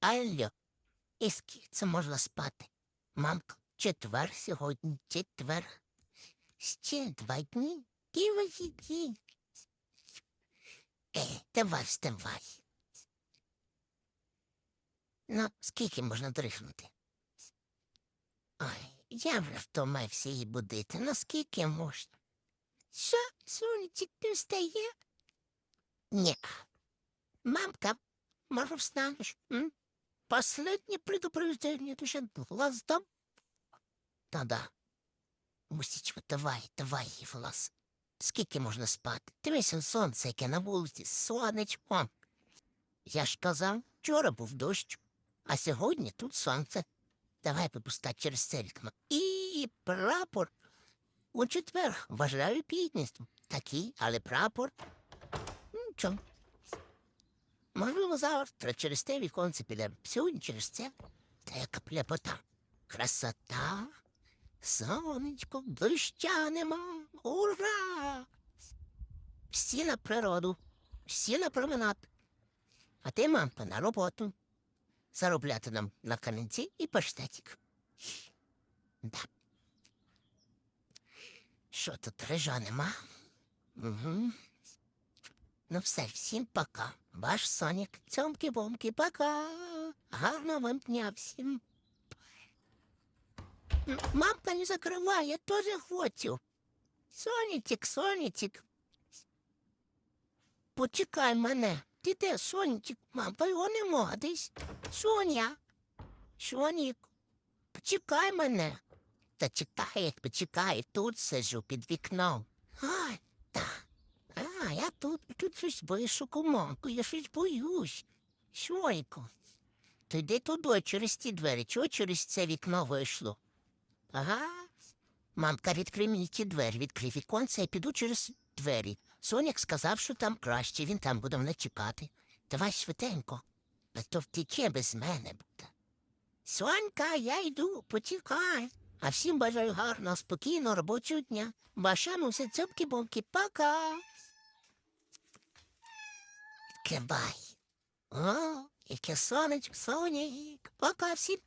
Алло, і скільки це можна спати? Мамка, четвер сьогодні, четвер. Ще два дні і вихідні. Е, давай вставай. Ну, скільки можна дрихнути? Ой, я вже втомився її будити. Ну скільки можна? Що, сонечек, ти встає? Ні. Мамка, може встанеш? М? Последнє предупреждение, ще глаз дам? Та-да. Мусічко, давай, давай, Євлас. Скільки можна спати? Дивися сонце, яке на вулиці, сонечко. Я ж казав, вчора був дощ, а сьогодні тут сонце. Давай випускати через це вікно. І прапор. У четвер вважаю підністю. Такий, але прапор. Нічого. Можливо, завтра через те віконце підемо. Сьогодні через це. Та яка пляпота. Красота. Сонечко, доща нема. Ура! Всі на природу, всі на променад. А ти, мамка, на роботу. Заробляти нам на камінці і паштетик. Да. Що тут рижа нема? Угу. Ну все, всім пока. Ваш Сонік. Цьомки-бомки, пока. Гарного вам дня всім. Мамка не закривай, я теж хочу. Сонічик, сонічик. Почекай мене. Ти де, сонічик, мамка, його нема десь. Соня. Сонік, почекай мене. Та чекай, почекай, тут сиджу під вікном. Ай, тут, тут щось боюсь, куманку, я щось боюсь. Сонько. То йди туди, через ті двері, чого через це вікно вийшло? Ага. Мамка, відкрий мені ті двері, відкрий віконце, я піду через двері. Соняк сказав, що там краще, він там буде мене чекати. Давай швиденько, а то втече без мене буде. Сонька, я йду, почекай. А всім бажаю гарного, спокійного робочого дня. Башану все цьопки-бомки, пока. Кибай. О, яке сонечко, сонік. Пока всім.